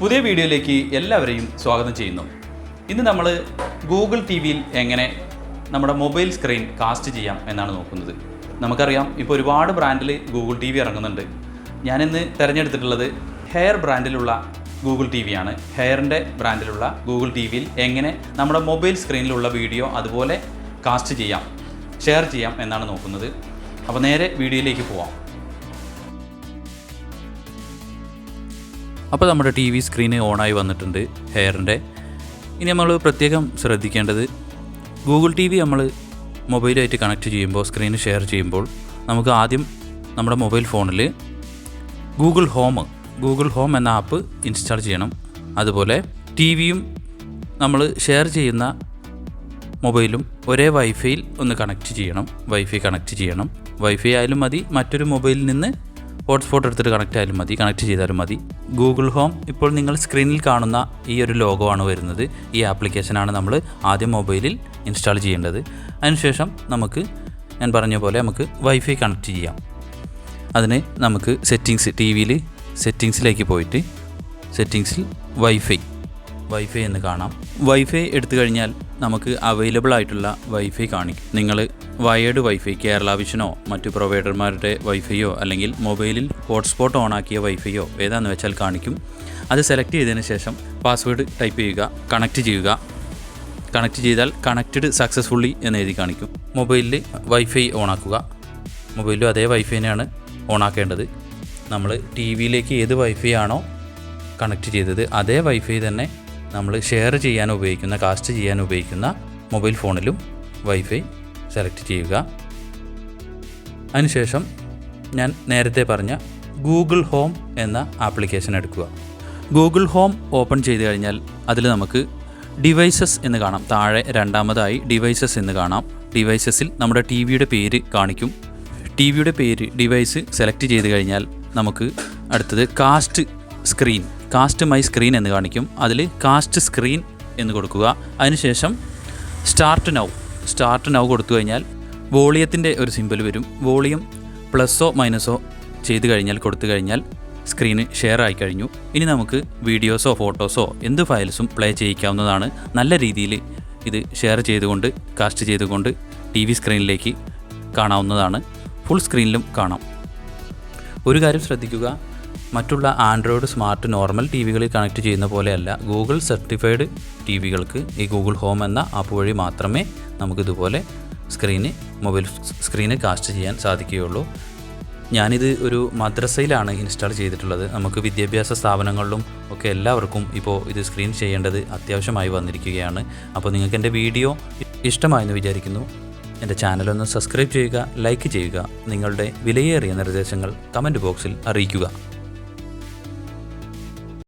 പുതിയ വീഡിയോയിലേക്ക് എല്ലാവരെയും സ്വാഗതം ചെയ്യുന്നു. ഇന്ന് നമ്മൾ ഗൂഗിൾ ടി വിയിൽ എങ്ങനെ നമ്മുടെ മൊബൈൽ സ്ക്രീൻ കാസ്റ്റ് ചെയ്യാം എന്നാണ് നോക്കുന്നത്. നമുക്കറിയാം ഇപ്പോൾ ഒരുപാട് ബ്രാൻഡിൽ ഗൂഗിൾ ടി വി ഇറങ്ങുന്നുണ്ട്. ഞാനിന്ന് തിരഞ്ഞെടുത്തിട്ടുള്ളത് ഹെയർ ബ്രാൻഡിലുള്ള ഗൂഗിൾ ടി വി ആണ് ഹെയറിന്റെ ബ്രാൻഡിലുള്ള ഗൂഗിൾ ടി വിയിൽ എങ്ങനെ നമ്മുടെ മൊബൈൽ സ്ക്രീനിലുള്ള വീഡിയോ അതുപോലെ കാസ്റ്റ് ചെയ്യാം ഷെയർ ചെയ്യാം എന്നാണ് നോക്കുന്നത്. അപ്പോൾ നേരെ വീഡിയോയിലേക്ക് പോവാം. അപ്പോൾ നമ്മുടെ ടി വി സ്ക്രീന് ഓണായി വന്നിട്ടുണ്ട് ഹെയറിന്റെ. ഇനി നമ്മൾ പ്രത്യേകം ശ്രദ്ധിക്കേണ്ടത് ഗൂഗിൾ ടി വി നമ്മൾ മൊബൈലായിട്ട് കണക്ട് ചെയ്യുമ്പോൾ സ്ക്രീന് ഷെയർ ചെയ്യുമ്പോൾ നമുക്ക് ആദ്യം നമ്മുടെ മൊബൈൽ ഫോണിൽ ഗൂഗിൾ ഹോം ഗൂഗിൾ ഹോം എന്ന ആപ്പ് ഇൻസ്റ്റാൾ ചെയ്യണം. അതുപോലെ ടി വിയും നമ്മൾ ഷെയർ ചെയ്യുന്ന മൊബൈലും ഒരേ വൈഫൈയിൽ ഒന്ന് കണക്ട് ചെയ്യണം വൈഫൈ കണക്ട് ചെയ്യണം. വൈഫൈ ആയാലും മതി മറ്റൊരു മൊബൈലിൽ നിന്ന് ഹോട്ട്സ്പോട്ട് എടുത്തിട്ട് കണക്റ്റ് ആയാലും മതി കണക്ട് ചെയ്താലും മതി. ഗൂഗിൾ ഹോം ഇപ്പോൾ നിങ്ങൾ സ്ക്രീനിൽ കാണുന്ന ഈ ഒരു ലോഗോ ആണ് വരുന്നത്. ഈ ആപ്ലിക്കേഷനാണ് നമ്മൾ ആദ്യം മൊബൈലിൽ ഇൻസ്റ്റാൾ ചെയ്യേണ്ടത്. അതിനുശേഷം നമുക്ക് ഞാൻ പറഞ്ഞ പോലെ നമുക്ക് വൈഫൈ കണക്ട് ചെയ്യാം. അതിന് നമുക്ക് സെറ്റിങ്സ് ടി വിയിൽ സെറ്റിങ്സിലേക്ക് പോയിട്ട് സെറ്റിങ്സിൽ വൈഫൈ വൈഫൈ എന്ന് കാണാം. വൈഫൈ എടുത്തു കഴിഞ്ഞാൽ നമുക്ക് അവൈലബിൾ ആയിട്ടുള്ള വൈഫൈ കാണിക്കും. നിങ്ങൾ വയേർഡ് വൈഫൈ കേരള വിഷനോ മറ്റു പ്രൊവൈഡർമാരുടെ വൈഫൈയോ അല്ലെങ്കിൽ മൊബൈലിൽ ഹോട്ട്സ്പോട്ട് ഓണാക്കിയ വൈഫൈയോ ഏതാണെന്ന് വെച്ചാൽ കാണിക്കും. അത് സെലക്ട് ചെയ്തതിന് ശേഷം പാസ്വേഡ് ടൈപ്പ് ചെയ്യുക കണക്ട് ചെയ്യുക. കണക്ട് ചെയ്താൽ കണക്റ്റഡ് സക്സസ്ഫുള്ളി എന്ന് എഴുതി കാണിക്കും. മൊബൈലിൽ വൈഫൈ ഓണാക്കുക മൊബൈലിലും അതേ വൈഫൈ തന്നെയാണ് ഓണാക്കേണ്ടത് നമ്മൾ ടി വിയിലേക്ക് ഏത് വൈഫൈ ആണോ കണക്ട് ചെയ്തത് അതേ വൈഫൈ തന്നെ നമ്മൾ ഷെയർ ചെയ്യാൻ ഉപയോഗിക്കുന്ന കാസ്റ്റ് ചെയ്യാൻ ഉപയോഗിക്കുന്ന മൊബൈൽ ഫോണിലും വൈഫൈ സെലക്ട് ചെയ്യുക. അതിനുശേഷം ഞാൻ നേരത്തെ പറഞ്ഞ ഗൂഗിൾ ഹോം എന്ന ആപ്ലിക്കേഷൻ എടുക്കുക. ഗൂഗിൾ ഹോം ഓപ്പൺ ചെയ്ത് കഴിഞ്ഞാൽ അതിൽ നമുക്ക് ഡിവൈസസ് എന്ന് കാണാം. താഴെ രണ്ടാമതായി ഡിവൈസസ് എന്ന് കാണാം. ഡിവൈസസിൽ നമ്മുടെ ടി വിയുടെ പേര് കാണിക്കും. ടി വിയുടെ പേര് ഡിവൈസ് സെലക്ട് ചെയ്ത് കഴിഞ്ഞാൽ നമുക്ക് അടുത്തത് cast screen cast my screen എന്ന് കാണിക്കും. അതിൽ കാസ്റ്റ് സ്ക്രീൻ എന്ന് കൊടുക്കുക. അതിനുശേഷം സ്റ്റാർട്ട് നൗ സ്റ്റാർട്ട് നൗ കൊടുത്തു കഴിഞ്ഞാൽ വോളിയത്തിന്റെ ഒരു സിമ്പിൾ വരും. വോളിയം പ്ലസ്സോ മൈനസോ ചെയ്ത് കഴിഞ്ഞാൽ കൊടുത്തു കഴിഞ്ഞാൽ സ്ക്രീൻ ഷെയർ ആയി കഴിഞ്ഞു. ഇനി നമുക്ക് വീഡിയോസോ ഫോട്ടോസോ എന്ത് ഫയൽസും പ്ലേ ചെയ്യിക്കാവുന്നതാണ്. നല്ല രീതിയിൽ ഇത് ഷെയർ ചെയ്തുകൊണ്ട് കാസ്റ്റ് ചെയ്തുകൊണ്ട് ടി വി സ്ക്രീനിലേക്ക് കാണാവുന്നതാണ്. ഫുൾ സ്ക്രീനിലും കാണാം. ഒരു കാര്യം ശ്രദ്ധിക്കുക. മറ്റുള്ള ആൻഡ്രോയിഡ് സ്മാർട്ട് നോർമൽ ടി വികളിൽ കണക്ട് ചെയ്യുന്ന പോലെയല്ല ഗൂഗിൾ സർട്ടിഫൈഡ് ടി വികൾക്ക് ഈ ഗൂഗിൾ ഹോം എന്ന ആപ്പ് വഴി മാത്രമേ നമുക്കിതുപോലെ സ്ക്രീന് മൊബൈൽ സ്ക്രീന് കാസ്റ്റ് ചെയ്യാൻ സാധിക്കുകയുള്ളൂ. ഞാനിത് ഒരു മദ്രസയിലാണ് ഇൻസ്റ്റാൾ ചെയ്തിട്ടുള്ളത്. നമുക്ക് വിദ്യാഭ്യാസ സ്ഥാപനങ്ങളിലും ഒക്കെ എല്ലാവർക്കും ഇപ്പോൾ ഇത് സ്ക്രീൻ ചെയ്യേണ്ടത് അത്യാവശ്യമായി വന്നിരിക്കുകയാണ്. അപ്പോൾ നിങ്ങൾക്ക് എന്റെ വീഡിയോ ഇഷ്ടമായെന്ന് വിചാരിക്കുന്നു. എന്റെ ചാനലൊന്ന് സബ്സ്ക്രൈബ് ചെയ്യുക ലൈക്ക് ചെയ്യുക നിങ്ങളുടെ വിലയേറിയ നിർദ്ദേശങ്ങൾ കമന്റ് ബോക്സിൽ അറിയിക്കുക.